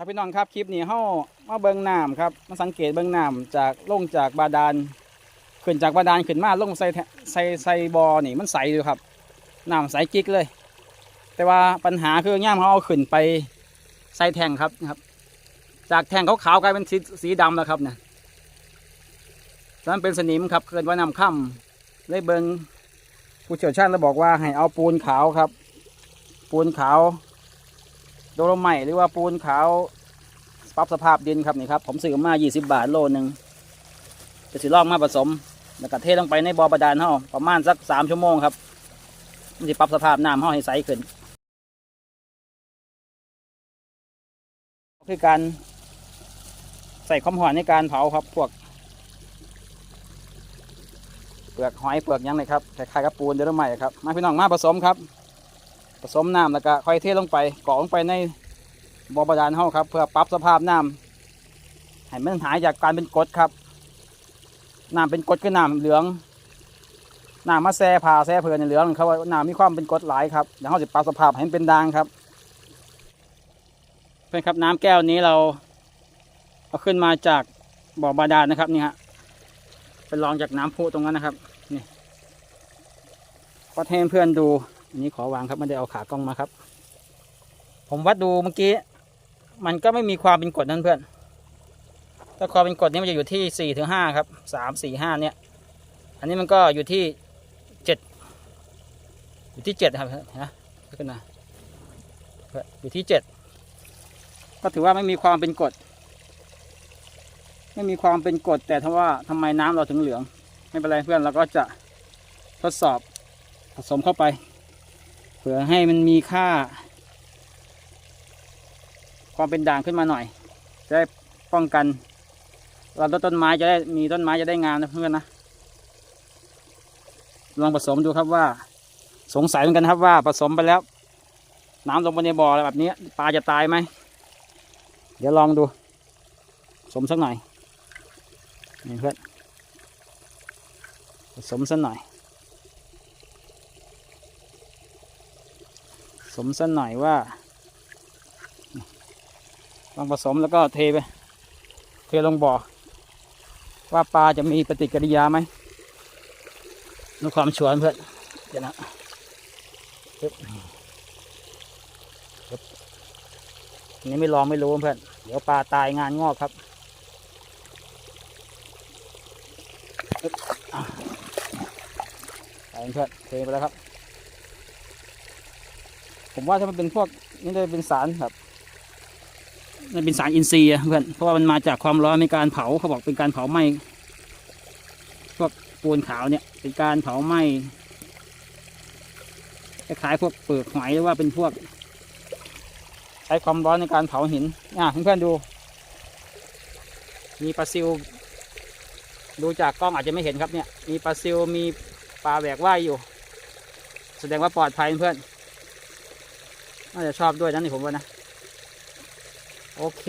ครับพี่น้องครับคลิปนี้เฮามาเบิ่งน้ำครับมาสังเกตเบิ่งน้ำจากลงจากบาดาลขึ้นจากบาดาลขึ้นมาลงใส่ใส่ใส่บ่อนี่มันใสอยู่ครับน้ำใสกิ๊กเลย แต่ว่าปัญหาคือย่ามเขาเอาขึ้นไปใส่แทงครับนะครับ จากแทงขาวๆกลายเป็นสีสีดำแล้วครับเนี่ยนั้นเป็นสนิมครับเกิดว่าน้ำค่ำเลยเบิงผู้เชี่ยวชาญแล้วบอกว่าให้เอาปูนขาวครับ ปูนขาว โดโลไมต์หรือว่าปูนขาวปรับสภาพดินครับนี่ครับผมซื้อมา 20 บาทโลหนึ่งจะสิลองมาผสมแล้วก็เทลงไปในบ่อบาดาลเฮาประมาณสัก3ชั่วโมงครับมันจะปรับสภาพน้ำเฮาให้ใสขึ้นคือการใส่ความหอนในการเผาครับ พวก เปลือกหอยเปลือกยังเลยครับคล้ายๆกับปูนโดโลไมต์ครับ มาพี่น้องมาผสมครับ ผสมน้ำแล้วก็ค่อยเทลงไปกรอลงไปในบ่อบาดาลเฮาครับ เพื่อปรับสภาพน้ำให้มันหายจากการเป็นกรดครับน้ำเป็นกรดคือน้ำเหลืองน้ำมาแซ่ผ่าแซ่เพลินในเหลืองเขาว่าน้ำมีความเป็นกรดหลายครับเดี๋ยวเขาจะปรับสภาพให้มันเป็นด่างครับ เพื่อนครับน้ำแก้วนี้เราเอาขึ้นมาจากบ่อบาดาลนะครับนี่ฮะเป็นรองจากน้ำพุตรงนั้นนะครับนี่ก็ให้เพื่อนดู อันนี้ขอวางครับไม่ได้เอาขากล้องมาครับ ผมวัดดูเมื่อกี้ มันก็ไม่มีความเป็นกรดนั่นเพื่อน ถ้าความเป็นกรดนี่มันจะอยู่ที่สี่ถึงห้าครับสามสี่ห้าเนี่ย อันนี้มันก็อยู่ที่เจ็ดอยู่ที่เจ็ดครับนะขึ้นมาอยู่ที่เจ็ดก็ถือว่าไม่มีความเป็นกรดไม่มีความเป็นกรดแต่ถ้าว่าทำไมน้ำเราถึงเหลือง ไม่เป็นไรเพื่อนเราก็จะทดสอบผสมเข้าไป เพื่อให้มันมีค่า ความเป็นด่างขึ้นมาหน่อย จะได้ป้องกัน เราต้นไม้จะได้มีต้นไม้จะได้งามนะเพื่อนนะลองผสมดูครับว่า สงสัยเหมือนกันครับว่าผสมไปแล้ว น้ำลงไปในบ่อแบบนี้ปลาจะตายไหมเดี๋ยวลองดูผสมสักหน่อยนี่เพื่อนผสมสักหน่อย ผส มสักหน่อยว่าลองผสมแล้วก็เทไป เทลงบ่อ ว่าปลาจะมีปฏิกิริยาไหมดูความชวนเพื่อนเดี๋ยวนะอันนี้ไม่ลองไม่รู้เพื่อน เดี๋ยวปลาตายงานงอกครับไปเพื่อนเทไปแล้วครับ ผมว่าถ้ามันเป็นพวกนี่จะเป็นสารครับมันเป็นสารอินทรีย์เพื่อนเพราะว่ามันมาจากความร้อนในการเผาเขาบอกเป็นการเผาไหม้พวกปูนขาวเนี่ย เป็นการเผาไหม้คล้ายๆพวกเปลือกหอยหรือว่าเป็นพวก ใช้ความร้อนในการเผาหินอะเพื่อนๆดู มีปลาซิว ดูจากกล้องอาจจะไม่เห็นครับเนี่ย มีปลาซิวมีปลาแหวกว่ายอยู่ แสดงว่าปลอดภัยเพื่อน น่าจะชอบด้วยนะนี่ผมว่านะ โอเค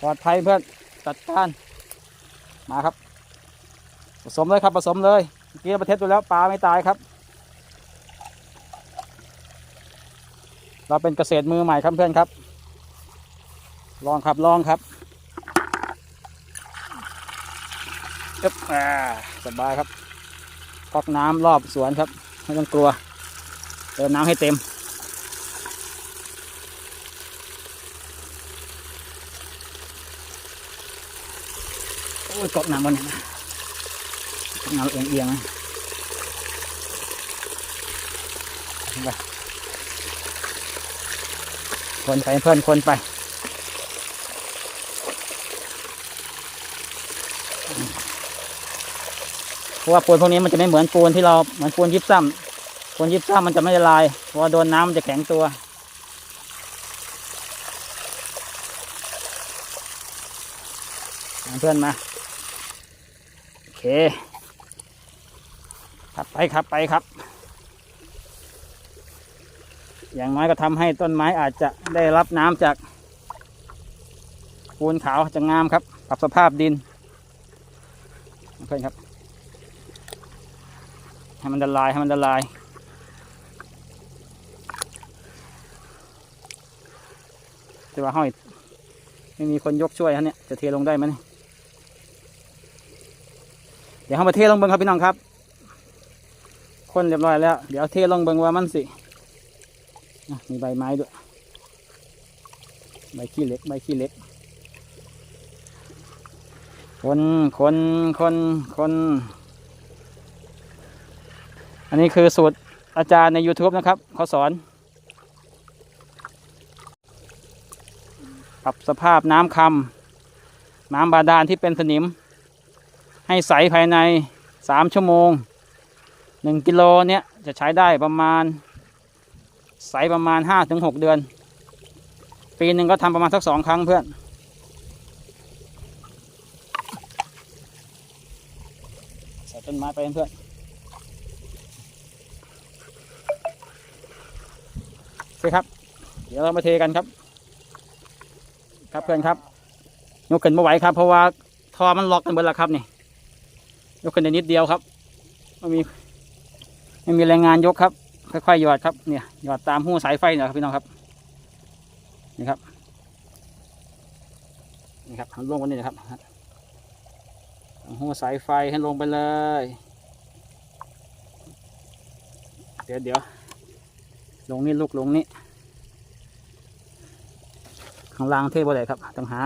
ปลอดภัยเพื่อนจัดการมาครับ ผสมเลยครับผสมเลยเมื่อกี้เราประเทศดูแล้วปลาไม่ตายครับ เราเป็นเกษตรมือใหม่ครับเพื่อนครับ ลองครับลองครับอึ๊บอ่าสบายครับก๊อกน้ำรอบสวนครับ ไม่ต้องกลัวเติมน้ำให้เต็ม อ้ยกบน้ำบนนี้นะกบน้ำเอียงเอียงๆนะไปคนไปเพื่อนคนไปเพราะว่าปูนพวกนี้มันจะไม่เหมือนปูนที่เราเหมือนปูนยิบซ้ำปูนยิบซ้ำมันจะไม่ละลายเพราะโดนน้ำมันจะแข็งตัวเพื่อนมา เค ขับไปขับไปครับ อย่างน้อยก็ทำให้ต้นไม้อาจจะได้รับน้ำจากปูนขาวจะงามครับ ปรับสภาพดินเพื่อนครับ ให้มันละลายให้มันละลายแต่ว่าห้อยไม่มีคนยกช่วยฮะเนี่ย จะเทลงได้ไหมเนี่ย เดี๋ยวเรามาเทลงเบิ้งครับพี่น้องครับ คนเรียบร้อยแล้ว เดี๋ยวเทลงเบิ้งว่ามันสิมีใบไม้ด้วย ใบขี้เล็ก ใบขี้เล็ก คนคนคนคน อันนี้คือสูตรอาจารย์ใน YouTube นะครับ เขาสอน ปรับสภาพน้ำคำน้ำบาดาลที่เป็นสนิม ให้ใสภายในสามชั่วโมงหนึ่งกิโลเนี่ยจะใช้ได้ประมาณ ใสประมาณห้าถึงหกเดือน ปีหนึ่งก็ทำประมาณสักสองครั้งเพื่อนใส่ต้นไม้ไปเพื่อนโอเคครับ เดี๋ยวเรามาเทกันครับ ครับเพื่อนครับ ยกขึ้นไม่ไหวครับ เพราะว่าทอมันล็อกกันหมดแล้วครับนี่ ยกขึ้นได้นิดเดียวครับไม่มีไม่มีแรงงานยกครับ ค่อยๆหยอดครับเนี่ยหยอดตามหูสายไฟเนี่ยครับพี่น้องครับนี่ครับนี่ครับทำลงกันนี่นะครับหูสายไฟให้ลงไปเลย เดี๋ยวเดี๋ยวลงนี่ลูกลงนี่ข้างล่างเทบ่ได้ครับต้องหา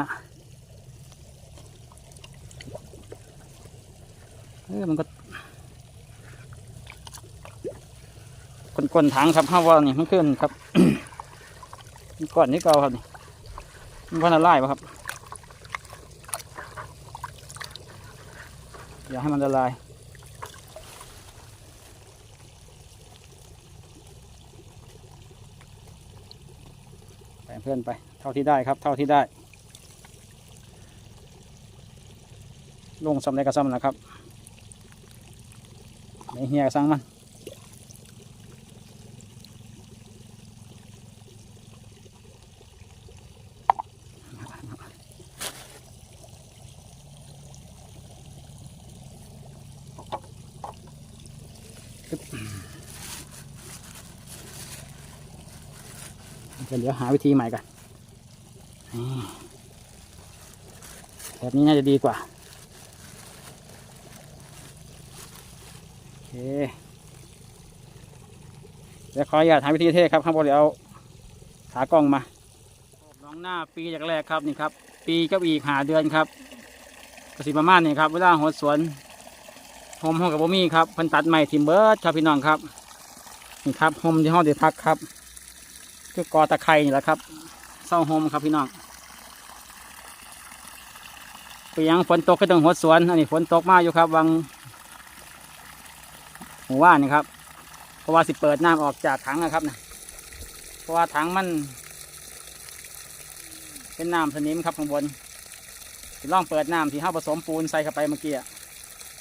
เอ้ยมันก็ก้นถังครับห้าว่านี่มันขึ้นครับก้อนนี้เก่าครับนี่มันพันละลายป่ะครับอย่าให้มันละลายไปเพื่อนไป เท่าที่ได้ครับ เท่าที่ได้ลงสำเร็จกระซ้ำนะครับ เฮียกระซังมันเดี๋ยวหาวิธีใหม่กันนี่แบบนี้น่าจะดีกว่า โอ เคเดี๋ยวขออนุญาตหาวิธีเทศครับข้างบนเดี๋ยวเอาขากล้องมาน้องหน้าปีจากแรกครับนี่ครับ ปีกับอีกหาเดือนครับกสิประมาณนี่ครับเวลาหัวสวนโฮมห้องกับบ่มีครับพันตัดใหม่ทิมเบิร์ดครับพี่น้องครับนี่ครับโฮมที่ห้องเดพักครับคือกอตะไคร่นี่แหละครับเศร้าโฮมครับพี่น้องเปียงฝนตกก็ต้องหัวสวนอันนี้ฝนตกมากอยู่ครับวัง มู่ว่านนี่ครับ เพราะว่าสิเปิดน้ำออกจากถังนะครับนะเพราะว่าถังมัน เป็นน้ำสนิมครับข้างบนสิลองเปิดน้ำที่ห้าผสมปูนใส่เข้าไปเมื่อกี้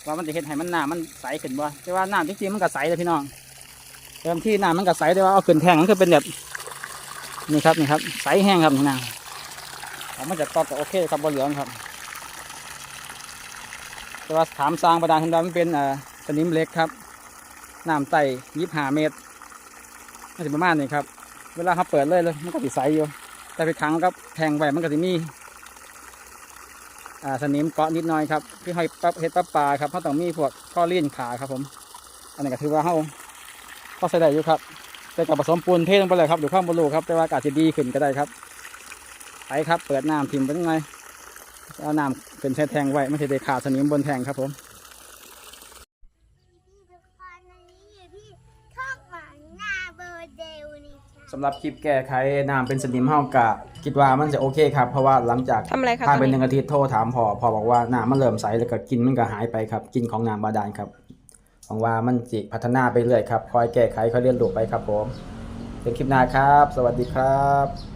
ว่ามันจะเห็นให้มันน้ำมันใสขึ้นบ่แต่ว่าน้ำจริงๆมันก็ใสเลยพี่น้องเติมที่น้ำมันก็ใสแต่ว่าเอาขึ้นแทงมันคือเป็นแบบนี่ครับนี่ครับใสแห้งครับนี่นะเอามาจากกอกก็โอเคครับบนเหลืองครับ แต่ว่าถามสร้างประดานทันดามันเป็นสนิมเล็กครับ น้ำไต่ยี่ห้าเมตรมันจะประมาณนี้ครับ เวลาเขาเปิดเลยเลยมันก็ติใสอยู่ แต่ไปขังกับแทงไว้มันก็จะมีอ่าสนิมเกาะนิดหน่อยครับที่ห้อยปั๊บเฮ็ดปั๊บปลาครับเขาต้องมีพวกข้อเลี่ยนขาครับผม อันนี้ก็ถือว่าเขาเขาใส่ได้อยู่ครับแต่กับผสมปูนเทลงไปเลยครับเดี๋ยวข้ามบรูครับ แต่ว่าอากาศจะดีขึ้นก็ได้ครับไปครับ เปิดน้ำทิมไปยังไงเอาน้ำเป็นแช่แทงไว้ไม่ใช่ได้ขาดสนิมบนแทงครับผมำหรับคลิปแก้ไขน้ำเป็นสนิมเฮากะคิดว่ามันจะโอเคครับ เพราะว่าหลังจากทำอะไรคะผ่านตไปอนหนี้นึ่งอาทิตย์โทรถามพอพอบอกว่าน้ำมันเริ่มใสแล้วก็กลินมันก็หายไปครับกลินของน้ำบาดาลครับหวังว่ามันจิพัฒนาไปเรื่อยครับคอยแก้ไขคอยเรียนรู้ไปครับผมเป็นคลิปหน้าครับ สวัสดีครับ